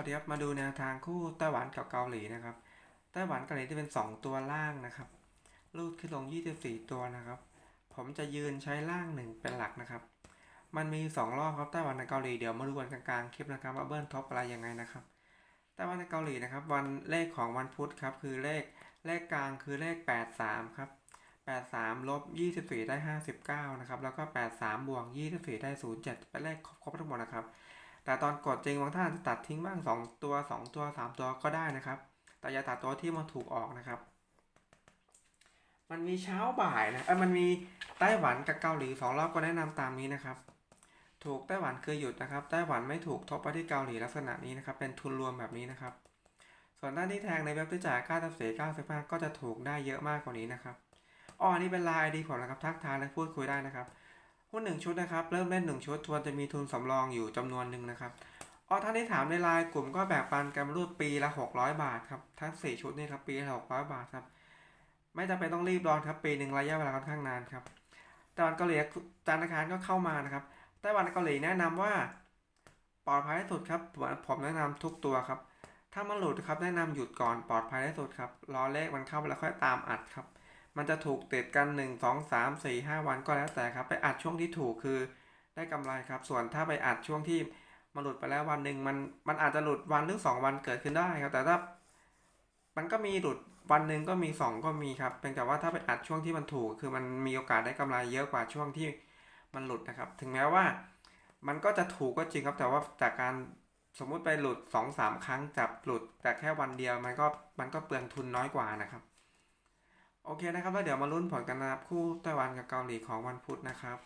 วัสดีครับ มาดูแนวทางคู่ไต้หวันกับเกาหลีนะครับ ไต้หวันเกาหลีที่เป็น 2 ตัวล่างนะครับ รูดขึ้นลง 24 ตัวนะครับ ผมจะยืนใช้ล่างหนึ่งเป็นหลักนะครับ มันมี 2 รอบครับไต้หวันในเกาหลีเดี๋ยวมาดูกันกลางๆคลิปนะครับว่าเบิ้ลท็อปอะไรยังไงนะครับ ไต้หวันในเกาหลีนะครับ วันเลขของวันพุธครับคือเลขเลขกลางคือเลข 83 ครับ 83ลบ24 ได้ 59 นะครับ แล้วก็ 83บวก24 ได้ 07 เป็นเลขครบทั้งหมดนะครับ แต่ตอนกดจริงบางท่านจะตัดทิ้งบ้าง 2 ตัว 2 ตัว 3 ตัวก็ได้นะครับ แต่อย่าตัดตัวที่มันถูกออกนะครับ มันมีเช้าบ่ายนะเออมันมีไต้หวันกับเกาหลีสองรอบก็แนะนำตามนี้นะครับ ถูกไต้หวันคือหยุดนะครับ ไต้หวันไม่ถูกทบไปที่เกาหลีลักษณะนี้นะครับ เป็นทุนรวมแบบนี้นะครับ ส่วนด้านที่แทงในเว็บที่จ่ายค่าตัดเสีย95ก็จะถูกได้เยอะมากกว่านี้นะครับอ๋ออันนี้เป็นไลน์ไอดีผมนะครับทักทายและพูดคุยได้นะครับ หุ้นหนึ่งชุดนะครับ เริ่มเล่นหนึ่งชุดทวนจะมีทุนสำรองอยู่จำนวนหนึ่งนะครับอ๋อท่านที่ถามในไลน์กลุ่มก็แบ่งปันกันรูดปีละ 600 บาทครับทั้ง 4 ชุดนี่ครับปีละ600 บาทครับไม่จำเป็นต้องรีบร้อนครับปีหนึ่งระยะเวลาค่อนข้างนานครับไต้หวันเกาหลีธนาคารก็เข้ามานะครับไต้หวันเกาหลีแนะนำว่าปลอดภัยที่สุดครับผมแนะนำทุกตัวครับถ้ามันหลุดครับแนะนำหยุดก่อนปลอดภัยที่สุดครับรอเลขมันเข้าไปแล้วค่อยตามอัดครับ มันจะถูกติดกัน 1 2 3 4 5 วันก็แล้วแต่ครับ ไปอัดช่วงที่ถูกคือได้กำไรครับ ส่วนถ้าไปอัดช่วงที่มันหลุดไปแล้ววันหนึ่งมันมันอาจจะหลุดวันหรือสองวันเกิดขึ้นได้ครับ แต่ถ้ามันก็มีหลุดวันหนึ่งก็มีสองก็มีครับเป็นแต่ว่าถ้าไปอัดช่วงที่มันถูก คือมันมีโอกาสได้กำไรเยอะกว่าช่วงที่มันหลุดนะครับ ถึงแม้ว่ามันก็จะถูกก็จริงครับ แต่ว่าจากการสมมุติไปหลุดสองสามครั้งจับหลุดแต่แค่วันเดียวมันก็มันก็เปลืองทุนน้อยกว่านะครับ โอเคนะครับแล้วเดี๋ยวมาลุ้นผลกันนะครับคู่ไต้หวันกับเกาหลีของวันพุธนะครับ